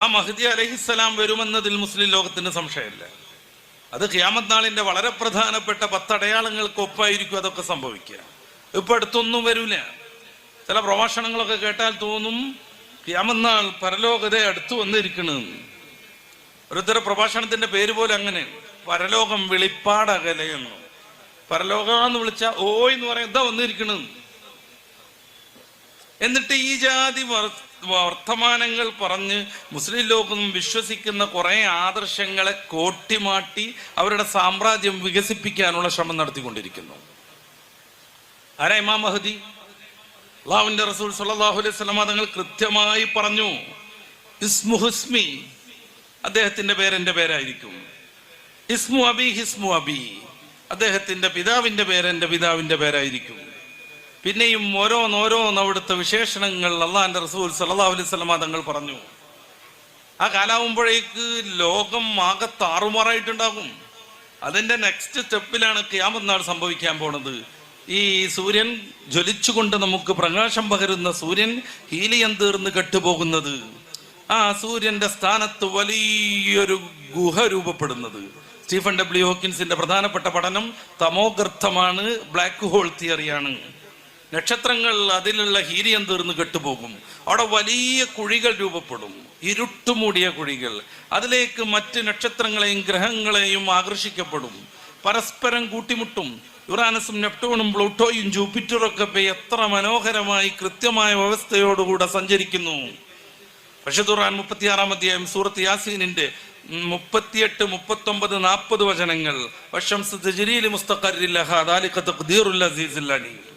ആ മഹദി അലഹിസ്സലാം വരുമെന്നതിൽ മുസ്ലിം ലോകത്തിന് സംശയമില്ല. അത് ഖിയാമത് നാളിന്റെ വളരെ പ്രധാനപ്പെട്ട പത്തടയാളങ്ങൾക്ക് ഒപ്പായിരിക്കും അതൊക്കെ സംഭവിക്കുക. ഇപ്പൊ അടുത്തൊന്നും വരൂല. ചില പ്രഭാഷണങ്ങളൊക്കെ കേട്ടാൽ തോന്നും ഖിയാമത് നാൾ പരലോകത അടുത്തു വന്നിരിക്കണെന്ന് ഒരുത്തര പ്രഭാഷണത്തിന്റെ പേര് പോലെ അങ്ങനെ. പരലോകം വെളിപ്പാടകലയെന്ന് പരലോക എന്ന് വിളിച്ച ഓയ് എന്ന് പറയാം എന്താ വന്നിരിക്കണെന്ന് എന്നിട്ട് ഈ ജാതി വർത്തമാനങ്ങൾ പറഞ്ഞ് മുസ്ലിം ലോകം വിശ്വസിക്കുന്ന കുറെ ആദർശങ്ങളെ കോട്ടിമാട്ടി അവരുടെ സാമ്രാജ്യം വികസിപ്പിക്കാനുള്ള ശ്രമം നടത്തിക്കൊണ്ടിരിക്കുന്നു. ആരാ ഇമാം മഹദി? അള്ളാഹുവിന്റെ റസൂൽ സല്ലാഹു അലൈഹി വസല്ലമ തങ്ങൾ കൃത്യമായി പറഞ്ഞു ഇസ്മു ഹുസ്മി. അദ്ദേഹത്തിന്റെ പേരെന്റെ പേരായിരിക്കും. ഇസ്മു അബി ഹിസ്മു അബി. അദ്ദേഹത്തിന്റെ പിതാവിന്റെ പേരെന്റെ പിതാവിന്റെ പേരായിരിക്കും. പിന്നെയും ഓരോന്നോരോന്ന് അവിടുത്തെ വിശേഷണങ്ങൾ അള്ളാഹിന്റെ റസൂൽ സല്ലാ അലൈഹി തങ്ങൾ പറഞ്ഞു. ആ കാലാവുമ്പോഴേക്ക് ലോകം ആകെ താറുമാറായിട്ടുണ്ടാകും. അതിന്റെ നെക്സ്റ്റ് സ്റ്റെപ്പിലാണ് ക്യാമത്ത് സംഭവിക്കാൻ പോണത്. ഈ സൂര്യൻ ജ്വലിച്ചുകൊണ്ട് നമുക്ക് പ്രകാശം പകരുന്ന സൂര്യൻ ഹീലിയം തീർന്ന് കെട്ടുപോകുന്നത്. ആ സൂര്യന്റെ സ്ഥാനത്ത് വലിയൊരു ഗുഹ രൂപപ്പെടുന്നത്. സ്റ്റീഫൻ ഡബ്ല്യു ഹോക്കിൻസിന്റെ പ്രധാനപ്പെട്ട പഠനം തമോഗർത്ഥമാണ് ബ്ലാക്ക് ഹോൾ തിയറിയാണ്. നക്ഷത്രങ്ങൾ അതിലുള്ള ഹീരിയം തീർന്ന് കെട്ടുപോകും. അവിടെ വലിയ കുഴികൾ രൂപപ്പെടും. ഇരുട്ടുമൂടിയ കുഴികൾ. അതിലേക്ക് മറ്റ് നക്ഷത്രങ്ങളെയും ഗ്രഹങ്ങളെയും ആകർഷിക്കപ്പെടും. പരസ്പരം കൂട്ടിമുട്ടും. യുറാനസും നെപ്റ്റൂണും പ്ലൂട്ടോയും ജൂപ്പിറ്ററും ഒക്കെ ഇപ്പൊ എത്ര മനോഹരമായി കൃത്യമായ വ്യവസ്ഥയോടുകൂടെ സഞ്ചരിക്കുന്നു. റഷദുറാൻ മുപ്പത്തിയാറാം അധ്യായം സൂറത്ത് യാസീനിന്റെ മുപ്പത്തിയെട്ട് മുപ്പത്തൊമ്പത് നാൽപ്പത് വചനങ്ങൾ. വശംസ് മുസ്തഖറില്ല ദാലിക തഖ്ദീറുൽ അസീസുൽ അലീം.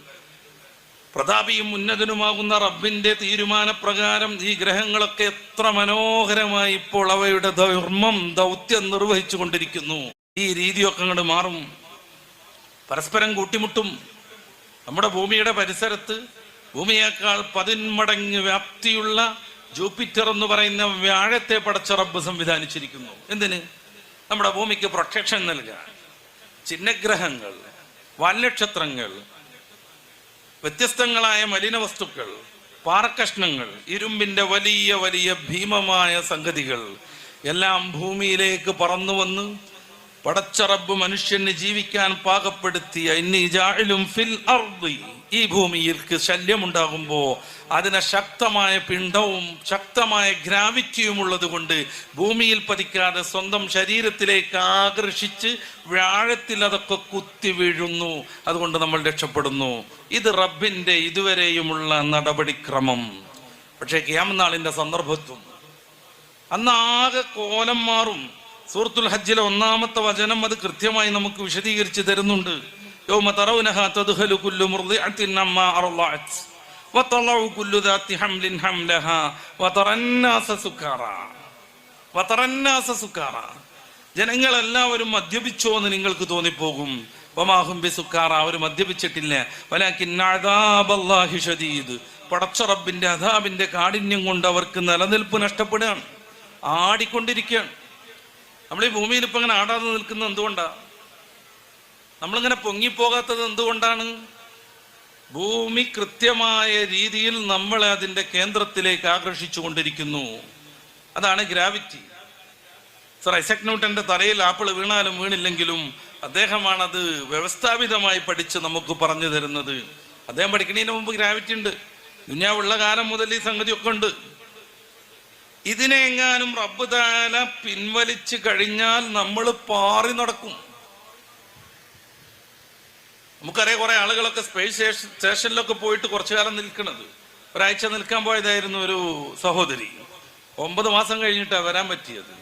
പ്രതാപിയും ഉന്നതനുമാകുന്ന റബ്ബിന്റെ തീരുമാനപ്രകാരം ഈ ഗ്രഹങ്ങളൊക്കെ എത്ര മനോഹരമായി ഇപ്പോൾ അവയുടെ ധർമ്മം ദൗത്യം നിർവഹിച്ചു കൊണ്ടിരിക്കുന്നു ഈ രീതിയൊക്കെ അങ്ങോട്ട് മാറും. പരസ്പരം കൂട്ടിമുട്ടും. നമ്മുടെ ഭൂമിയുടെ പരിസരത്ത് ഭൂമിയേക്കാൾ പതിന്മടങ്ങ് വ്യാപ്തിയുള്ള ജൂപ്പിറ്റർ എന്ന് പറയുന്ന വ്യാഴത്തെ പടച്ച റബ്ബ് സംവിധാനിച്ചിരിക്കുന്നു. എന്തിന്? നമ്മുടെ ഭൂമിക്ക് പ്രൊട്ടക്ഷൻ നൽകാൻ. ചിഹ്നഗ്രഹങ്ങൾ വാൽനക്ഷത്രങ്ങൾ വ്യത്യസ്തങ്ങളായ മലിന വസ്തുക്കൾ പാറക്കഷ്ണങ്ങൾ ഇരുമ്പിന്റെ വലിയ വലിയ ഭീമമായ സംഗതികൾ എല്ലാം ഭൂമിയിലേക്ക് പറന്നു വന്ന് പടച്ചറബ് മനുഷ്യന് ജീവിക്കാൻ പാകപ്പെടുത്തിയ ഇന്നി ജാഇലും ഫിൽ അർദി. ഈ ഭൂമിയിൽക്ക് ശല്യമുണ്ടാകുമ്പോ അതിന് ശക്തമായ പിണ്ടവും ശക്തമായ ഗ്രാവിറ്റിയും ഉള്ളത് കൊണ്ട് ഭൂമിയിൽ പതിക്കാതെ സ്വന്തം ശരീരത്തിലേക്ക് ആകർഷിച്ച് വ്യാഴത്തിൽ അതൊക്കെ കുത്തി വീഴുന്നു. അതുകൊണ്ട് നമ്മൾ രക്ഷപ്പെടുന്നു. ഇത് റബ്ബിന്റെ ഇതുവരെയുമുള്ള നടപടിക്രമം. പക്ഷേ ക്യാമനാളിന്റെ സന്ദർഭത്വം അന്നാകെ കോലം മാറും. സൂറത്തുൽ ഹജ്ജിലെ ഒന്നാമത്തെ വചനം അത് കൃത്യമായി നമുക്ക് വിശദീകരിച്ച് തരുന്നുണ്ട്. ജനങ്ങളെല്ലാവരും മദ്യപിച്ചോ എന്ന് നിങ്ങൾക്ക് തോന്നിപ്പോകും. വമാഹും ബി സുക്കാറ അവർ മദ്യപിച്ചിട്ടില്ല. വലാക്കിൻ അദാബല്ലാഹി ഷദീദ്. പടച്ച റബ്ബിന്റെ അതാബിന്റെ കാഠിന്യം കൊണ്ട് അവർക്ക് നിലനിൽപ്പ് നഷ്ടപ്പെടുകയാണ്. ആടിക്കൊണ്ടിരിക്കുകയാണ്. നമ്മൾ ഈ ഭൂമിയിൽ ഇപ്പൊ ഇങ്ങനെ ആടാതെ നിൽക്കുന്നത് എന്തുകൊണ്ടാ? നമ്മളിങ്ങനെ പൊങ്ങിപ്പോകാത്തത് എന്തുകൊണ്ടാണ്? ഭൂമി കൃത്യമായ രീതിയിൽ നമ്മളെ അതിന്റെ കേന്ദ്രത്തിലേക്ക് ആകർഷിച്ചു കൊണ്ടിരിക്കുന്നു. അതാണ് ഗ്രാവിറ്റി. സർ ഐസക് ന്യൂട്ടന്റെ തലയിൽ ആപ്പിൾ വീണാലും വീണില്ലെങ്കിലും അദ്ദേഹമാണ് അത് വ്യവസ്ഥാപിതമായി പഠിച്ച് നമുക്ക് പറഞ്ഞു തരുന്നത്. അദ്ദേഹം പഠിക്കുന്നതിന് മുമ്പ് ഗ്രാവിറ്റി ഉണ്ട്. ദുന്യാവുള്ള കാലം മുതൽ ഈ സംഗതിയൊക്കെ ഉണ്ട്. ഇതിനെ എങ്ങാനും റബ്ബ് താല പിൻവലിച്ചു കഴിഞ്ഞാൽ നമ്മൾ പാറി നടക്കും. നമുക്കറിയാം കുറെ ആളുകളൊക്കെ സ്പേസ് സ്റ്റേഷനിലൊക്കെ പോയിട്ട് കുറച്ചു കാലം നിൽക്കുന്നത് ഒരാഴ്ച നിൽക്കാൻ പോയതായിരുന്നു ഒരു സഹോദരി. ഒമ്പത് മാസം കഴിഞ്ഞിട്ടാണ് വരാൻ പറ്റിയത്.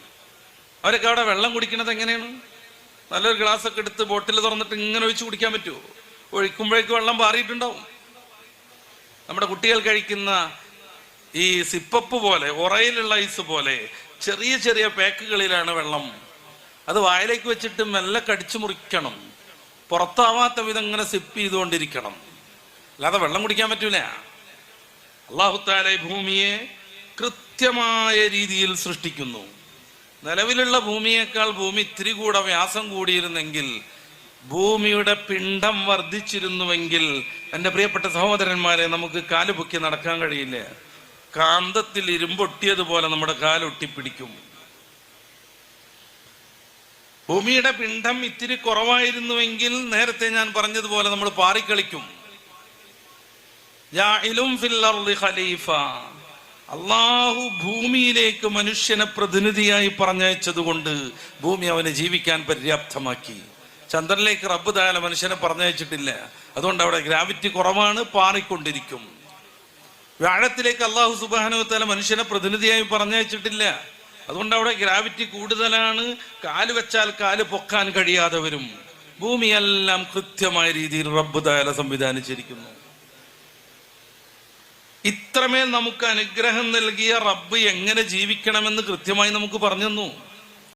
അവരൊക്കെ അവിടെ വെള്ളം കുടിക്കുന്നത് എങ്ങനെയാണ്? നല്ലൊരു ഗ്ലാസ് ഒക്കെ എടുത്ത് ബോട്ടിൽ തുറന്നിട്ട് ഇങ്ങനെ ഒഴിച്ച് കുടിക്കാൻ പറ്റുമോ ഒഴിക്കുമ്പോഴേക്കും വെള്ളം പാറിയിട്ടുണ്ടാവും. നമ്മുടെ കുട്ടികൾ കഴിക്കുന്ന ഈ സിപ്പപ്പ് പോലെ ഉറയിലുള്ള ഐസ് പോലെ ചെറിയ ചെറിയ പാക്കുകളിലാണ് വെള്ളം. അത് വായിലേക്ക് വെച്ചിട്ട് മെല്ലെ കടിച്ചു മുറിക്കണം. പുറത്താവാത്ത വിധം ഇങ്ങനെ സിപ്പ് ചെയ്തുകൊണ്ടിരിക്കണം. അല്ലാതെ വെള്ളം കുടിക്കാൻ പറ്റൂല. അള്ളാഹുത്താല ഭൂമിയെ കൃത്യമായ രീതിയിൽ സൃഷ്ടിക്കുന്നു. നിലവിലുള്ള ഭൂമിയേക്കാൾ ഭൂമി ഇത്തിരി കൂടെ വ്യാസം കൂടിയിരുന്നെങ്കിൽ ഭൂമിയുടെ പിണ്ഡം വർദ്ധിച്ചിരുന്നുവെങ്കിൽ എന്റെ പ്രിയപ്പെട്ട സഹോദരന്മാരെ നമുക്ക് കാലുപൊക്കി നടക്കാൻ കഴിയില്ല. കാന്തത്തിൽ ഇരുമ്പൊട്ടിയതുപോലെ നമ്മുടെ കാലൊട്ടിപ്പിടിക്കും ഭൂമിയുടെ പിണ്ഡം ഇത്തിരി കുറവായിരുന്നുവെങ്കിൽ നേരത്തെ ഞാൻ പറഞ്ഞതുപോലെ നമ്മൾ പാറിക്കളിക്കും. അള്ളാഹു ഭൂമിയിലേക്ക് മനുഷ്യനെ പ്രതിനിധിയായി പറഞ്ഞയച്ചതുകൊണ്ട് ഭൂമി അവനെ ജീവിക്കാൻ പര്യാപ്തമാക്കി. ചന്ദ്രനിലേക്ക് റബ്ബ് തായാലും മനുഷ്യനെ പറഞ്ഞയച്ചിട്ടില്ല. അതുകൊണ്ട് അവിടെ ഗ്രാവിറ്റി കുറവാണ് പാറിക്കൊണ്ടിരിക്കും. വ്യാഴത്തിലേക്ക് അള്ളാഹു സുബാനുവത്താല മനുഷ്യനെ പ്രതിനിധിയായി പറഞ്ഞയച്ചിട്ടില്ല. അതുകൊണ്ട് അവിടെ ഗ്രാവിറ്റി കൂടുതലാണ്. കാൽ വെച്ചാൽ കാൽ പൊക്കാൻ കഴിയാതെ വരും ഭൂമിയെല്ലാം കൃത്യമായ രീതിയിൽ റബ്ബ് താല സംവിധാനിച്ചിരിക്കുന്നു. ഇത്രമേൽ നമുക്ക് അനുഗ്രഹം നൽകിയ റബ്ബ് എങ്ങനെ ജീവിക്കണമെന്ന് കൃത്യമായി നമുക്ക് പറഞ്ഞു തന്നു.